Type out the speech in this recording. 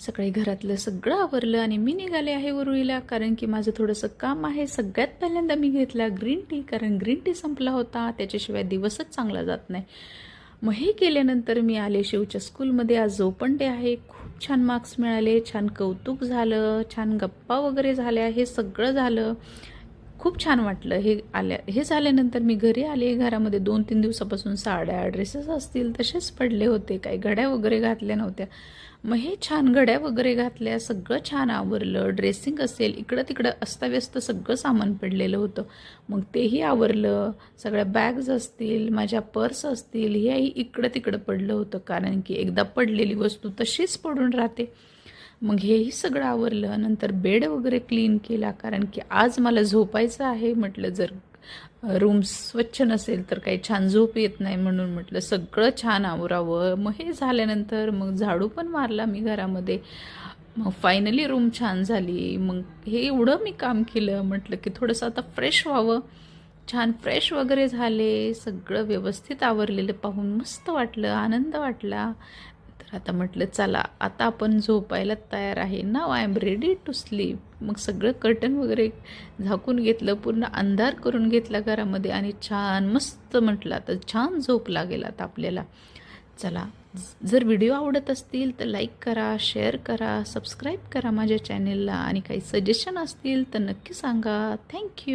सकाळी घरातलं सगळं आवरलं आणि मी निघाले आहे वरुळीला कारण की माझं थोडंसं काम आहे. सगळ्यात पहिल्यांदा मी घेतला ग्रीन टी कारण ग्रीन टी संपला होता. त्याच्याशिवाय दिवसच चांगला जात नाही. मग हे केल्यानंतर मी आले शिवच्या स्कूलमध्ये आज ओपन डे आहे. खूप छान मार्क्स मिळाले. छान कौतुक झालं. छान गप्पा वगैरे झाल्या. हे सगळं झालं. खूप छान वाटलं. हे आल्या हे झाल्यानंतर मी घरी आले. घरामध्ये दोन तीन दिवसापासून साड्या ड्रेसेस असतील तसेच पडले होते. काही घड्या वगैरे घातल्या नव्हत्या. मग हे छान घड्या वगैरे घातल्या. सगळं छान आवरलं. ड्रेसिंग असेल इकडं तिकडं अस्ताव्यस्त सगळं सामान पडलेलं होतं. मग तेही आवरलं. सगळ्या बॅग्स असतील माझ्या पर्स असतील हेही इकडं तिकडं पडलं होतं. कारण की एकदा पडलेली वस्तू तशीच पडून राहते. मग हेही सगळं आवरलं नंतर बेड वगैरे क्लीन केला कारण की आज मला झोपायचं आहे म्हटलं जर रूम स्वच्छ नसेल तर काही छान झोप येत नाही म्हणून म्हटलं सगळं छान आवरावं. मग हे झाल्यानंतर मग झाडू पण मारला मी घरामध्ये. मग फायनली रूम छान झाली. मग हे एवढं मी काम केलं म्हटलं की थोडंसं आता फ्रेश व्हावं. छान फ्रेश वगैरे झाले सगळं व्यवस्थित आवरलेलं पाहून मस्त वाटलं आनंद वाटला. तर आता म्हटलं चला आता आपण झोपायला तयार आहे. नाव I am ready to sleep मग सगळं कर्टन वगैरे झाकून घेतलं पूर्ण अंधार करून घेतला घरामध्ये आणि छान मस्त म्हटलं आता छान झोप लागेल आता आपल्याला. चला जर व्हिडिओ आवडत असतील तर लाईक करा शेअर करा सबस्क्राईब करा माझ्या चॅनेलला आणि काही सजेशन असतील तर नक्की सांगा. थँक्यू